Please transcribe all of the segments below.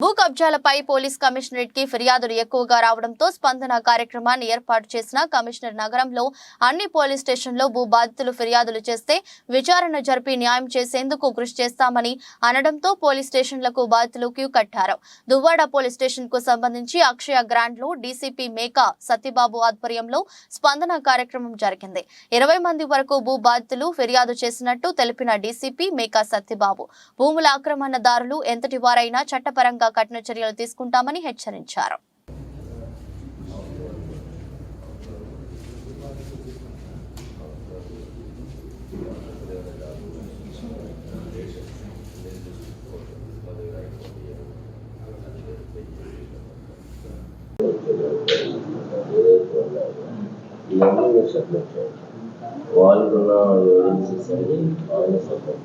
భూ కబ్జాలపై పోలీస్ కమిషనరేట్కి ఫిర్యాదులు ఎక్కువగా రావడంతో స్పందన కార్యక్రమాన్ని ఏర్పాటు చేసిన కమిషనర్ నగరంలో అన్ని పోలీస్ స్టేషన్లో భూ బాధితులు ఫిర్యాదులు చేస్తే విచారణ జరిపి న్యాయం చేసేందుకు కృషి చేస్తామని అనడంతో పోలీస్ స్టేషన్లకు బాధితులు క్యూ కట్టారు. దువ్వాడ పోలీస్ స్టేషన్కు సంబంధించి అక్షయ గ్రాండ్లో డీసీపీ మేకా సత్యబాబు ఆధ్వర్యంలో స్పందన కార్యక్రమం జరిగింది. ఇరవై మంది వరకు భూ బాధితులు ఫిర్యాదు చేసినట్టు తెలిపిన డీసీపీ మేకా సత్యబాబు భూముల ఆక్రమణదారులు ఎంతటి వారైనా చట్టపరంగా కఠిన చర్యలు తీసుకుంటామని హెచ్చరించారు. ఇవన్నీ సబ్మిట్ చేయండి ఎవిడెన్సెస్ అన్ని సబ్మిట్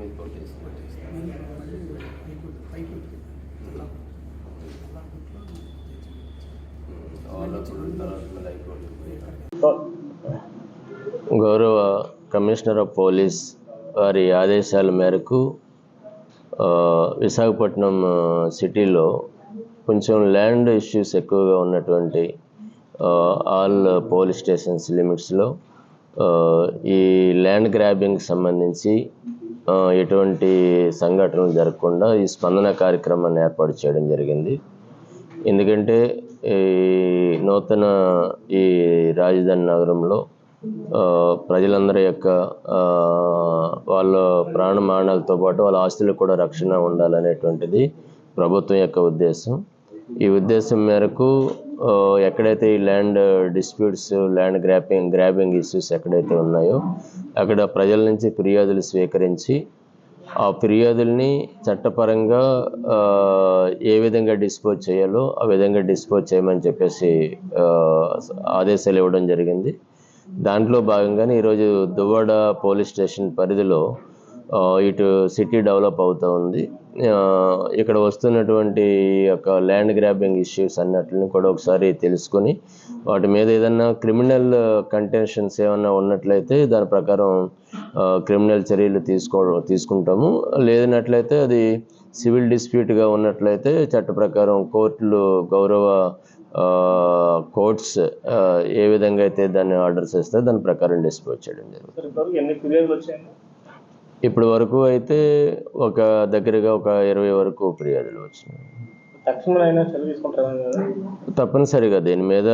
మీద కొట్టేసి గౌరవ కమిషనర్ ఆఫ్ పోలీస్ వారి ఆదేశాల మేరకు విశాఖపట్నం సిటీలో కొంచెం ల్యాండ్ ఇష్యూస్ ఎక్కువగా ఉన్నటువంటి ఆల్ పోలీస్ స్టేషన్స్ లిమిట్స్లో ఈ ల్యాండ్ గ్రాబింగ్కి సంబంధించి ఎటువంటి సంఘటనలు జరగకుండా ఈ స్పందన కార్యక్రమాన్ని ఏర్పాటు చేయడం జరిగింది. ఎందుకంటే ఈ నూతన ఈ రాజధాని నగరంలో ప్రజలందరి యొక్క వాళ్ళ ప్రాణమానాలతో పాటు వాళ్ళ ఆస్తులకు కూడా రక్షణ ఉండాలనేటువంటిది ప్రభుత్వం యొక్క ఉద్దేశం. ఈ ఉద్దేశం మేరకు ఎక్కడైతే ఈ land disputes land grapping grabbing issues ఎక్కడైతే ఉన్నాయో అక్కడ ప్రజల నుంచి ఫిర్యాదులు స్వీకరించి ఆ ఫిర్యాదుల్ని చట్టపరంగా ఏ విధంగా డిస్పోజ్ చేయాలో ఆ విధంగా డిస్పోజ్ చేయమని చెప్పేసి ఆదేశాలు ఇవ్వడం జరిగింది. దాంట్లో భాగంగానే ఈరోజు దువ్వాడ పోలీస్ స్టేషన్ పరిధిలో ఇటు సిటీ డెవలప్ అవుతూ ఉంది. ఇక్కడ వస్తున్నటువంటి యొక్క ల్యాండ్ గ్రాబింగ్ ఇష్యూస్ అన్నట్లని కూడా ఒకసారి తెలుసుకొని వాటి మీద ఏదన్నా క్రిమినల్ కంటెన్షన్స్ ఏమన్నా ఉన్నట్లయితే దాని ప్రకారం క్రిమినల్ చర్యలు తీసుకో తీసుకుంటాము. లేదన్నట్లయితే అది సివిల్ డిస్ప్యూట్గా ఉన్నట్లయితే చట్ట ప్రకారం కోర్టులు గౌరవ కోర్ట్స్ ఏ విధంగా అయితే దాన్ని ఆర్డర్స్ ఇస్తే దాని ప్రకారం డిస్పోజ్ చేయడం జరుగుతుంది. ఇప్పటి వరకు అయితే ఒక దగ్గరగా ఒక ఇరవై వరకు ఫిర్యాదులు వచ్చినాయి. తప్పనిసరిగా దీని మీద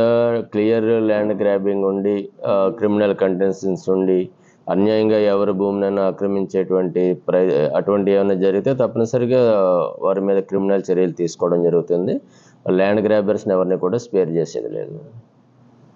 క్లియర్ ల్యాండ్ గ్రాబింగ్ ఉండి క్రిమినల్ కంటెన్షన్స్ ఉండి అన్యాయంగా ఎవరి భూమినైనా ఆక్రమించేటువంటి ప్రై అటువంటి ఏమైనా జరిగితే తప్పనిసరిగా వారి మీద క్రిమినల్ చర్యలు తీసుకోవడం జరుగుతుంది. ల్యాండ్ గ్రాబర్స్ని ఎవరిని కూడా స్పేర్ చేసేది లేదు.